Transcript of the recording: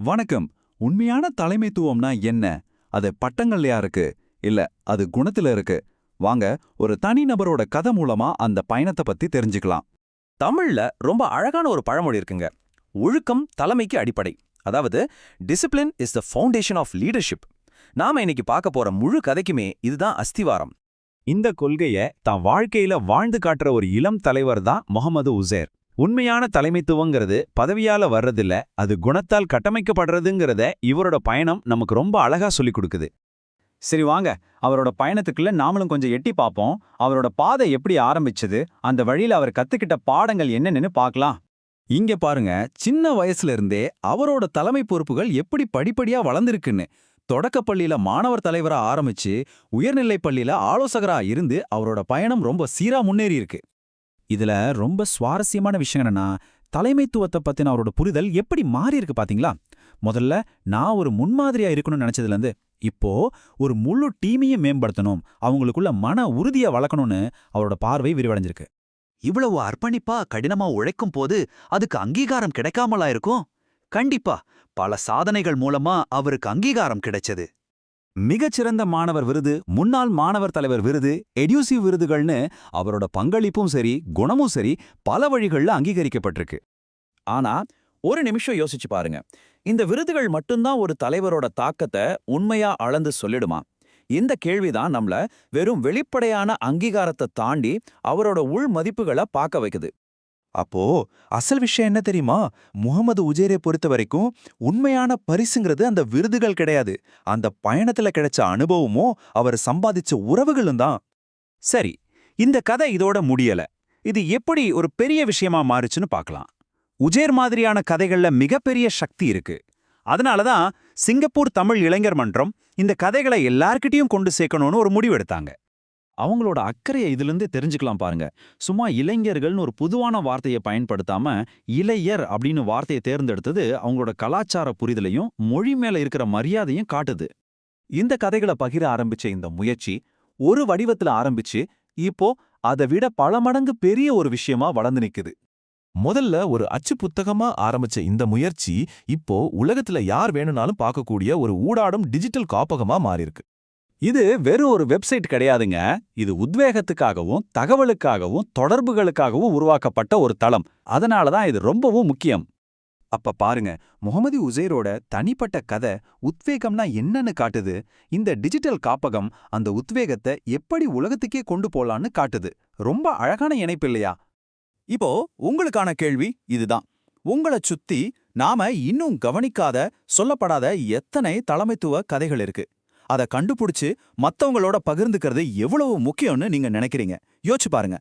வணக்கம். உண்மையான தலைமைத்துவம்னா என்ன? அது பட்டங்கள்லையா இருக்கு? இல்ல அது குணத்துல இருக்கு? வாங்க ஒரு தனிநபரோட கதை மூலமா அந்த பயணத்தை பத்தி தெரிஞ்சுக்கலாம். தமிழ்ல ரொம்ப அழகான ஒரு பழமொழி இருக்குங்க. ஒழுக்கம் தலைமைக்கு அடிப்படை. அதாவது discipline is the foundation of leadership நாம இன்னைக்கு பார்க்க போற முழு கதைக்குமே இதுதான் அஸ்திவாரம். இந்த கொள்கைய தான் வாழ்க்கையில வாழ்ந்து காட்டுற ஒரு இளம் தலைவர் தான் முகமது உசேர். உண்மையான தலைமைத்துவங்கிறது பதவியால வர்றதில்ல அது குணத்தால் கட்டமைக்கப்படுறதுங்கிறத இவரோட பயணம் நமக்கு ரொம்ப அழகா சொல்லிக் கொடுக்குது. சரி வாங்க அவரோட பயணத்துக்குள்ள நாமளும் கொஞ்சம் எட்டி பார்ப்போம். அவரோட பாதை எப்படி ஆரம்பிச்சது அந்த வழியில அவர் கத்துக்கிட்ட பாடங்கள் என்னன்னு பார்க்கலாம். இங்க பாருங்க சின்ன வயசுல இருந்தே அவரோட தலைமை பொறுப்புகள் எப்படி படிப்படியா வளர்ந்திருக்குன்னு. தொடக்கப்பள்ளியில மாணவர் தலைவரா ஆரம்பிச்சு உயர்நிலைப் பள்ளியில ஆலோசகரா இருந்து அவரோட பயணம் ரொம்ப சீரா முன்னேறி இருக்கு இதுல ரொம்ப சுவாரஸ்யமான விஷயம் என்னன்னா தலைமைத்துவத்தை பத்தின அவரோட புரிதல் எப்படி மாறி இருக்கு பாத்தீங்களா? முதல்ல நான் ஒரு முன்மாதிரியா இருக்கணும்னு நினைச்சதுல இருந்து இப்போ ஒரு முழு டீமையும் மேம்படுத்தணும் அவங்களுக்குள்ள மன உறுதியை வளர்க்கணும்னு அவரோட பார்வை விரிவடைஞ்சிருக்கு. இவ்வளவு அர்ப்பணிப்பா கடினமா உழைக்கும் போது அதுக்கு அங்கீகாரம் கிடைக்காமலா இருக்கும்? கண்டிப்பா பல சாதனைகள் மூலமா அவருக்கு அங்கீகாரம் கிடைச்சது. மிகச்சிறந்த மாணவர் விருது முன்னாள் மாணவர் தலைவர் விருது எடியூசிவ் விருதுகள்னு அவரோட பங்களிப்பும் சரி குணமும் சரி பல வழிகள்ல அங்கீகரிக்கப்பட்டிருக்கு. ஆனா ஒரு நிமிஷம் யோசிச்சு பாருங்க. இந்த விருதுகள் மட்டும்தான் ஒரு தலைவரோட தாக்கத்தை உண்மையா அளந்து சொல்லிடுமா? இந்த கேள்விதான் நம்மள வெறும் வெளிப்படையான அங்கீகாரத்தை தாண்டி அவரோட உள் மதிப்புகளை பார்க்க வைக்குது. அப்போ அசல் விஷயம் என்ன தெரியுமா? முகமது உஜேரை பொறுத்த வரைக்கும் உண்மையான பரிசுங்கிறது அந்த விருதுகள் கிடையாது. அந்த பயணத்துல கிடைச்ச அனுபவமும் அவர் சம்பாதிச்ச உறவுகளும் தான். சரி இந்த கதை இதோட முடியல. இது எப்படி ஒரு பெரிய விஷயமா மாறுச்சுன்னு பார்க்கலாம். உஜேர் மாதிரியான கதைகள்ல மிகப்பெரிய சக்தி இருக்கு. அதனால தான் சிங்கப்பூர் தமிழ் இளைஞர் மன்றம் இந்த கதைகளை எல்லார்கிட்டையும் கொண்டு சேர்க்கணும்னு ஒரு முடிவெடுத்தாங்க அவங்களோட அக்கறையை இதிலிருந்து தெரிஞ்சுக்கலாம் பாருங்க. சும்மா இளைஞர்கள்னு ஒரு பொதுவான வார்த்தையை பயன்படுத்தாம இளையர் அப்படின்னு வார்த்தையை தேர்ந்தெடுத்தது அவங்களோட கலாச்சார புரிதலையும் மொழி மேல இருக்கிற மரியாதையும் காட்டுது. இந்த கதைகளை பகிர ஆரம்பிச்ச இந்த முயற்சி ஒரு வடிவத்துல ஆரம்பிச்சு இப்போ அதை விட பல மடங்கு பெரிய ஒரு விஷயமா வளர்ந்து நிக்குது. முதல்ல ஒரு அச்சு புத்தகமா ஆரம்பிச்ச இந்த முயற்சி இப்போ உலகத்துல யார் வேணும்னாலும் பார்க்கக்கூடிய ஒரு ஊடாடும் டிஜிட்டல் காப்பகமா மாறியிருக்கு. இது வெறும் ஒரு வெப்சைட் கிடையாதுங்க. இது உத்வேகத்துக்காகவும் தகவலுக்காகவும் தொடர்புகளுக்காகவும் உருவாக்கப்பட்ட ஒரு தளம். அதனால தான் இது ரொம்பவும் முக்கியம். அப்ப பாருங்க முகமது உசேரோட தனிப்பட்ட கதை உத்வேகம்னா என்னன்னு காட்டுது. இந்த டிஜிட்டல் காப்பகம் அந்த உத்வேகத்தை எப்படி உலகத்துக்கே கொண்டு போலான்னு காட்டுது. ரொம்ப அழகான இணைப்பு இல்லையா? இப்போ உங்களுக்கான கேள்வி இதுதான். உங்களை சுத்தி நாம இன்னும் கவனிக்காத சொல்லப்படாத எத்தனை தலைமைத்துவ கதைகள் இருக்கு. அதை கண்டுபிடிச்சு மத்தவங்களோட பகிர்ந்துக்கிறது எவ்வளவு முக்கியம்னு நீங்க நினைக்கிறீங்க? யோசிச்சு பாருங்க.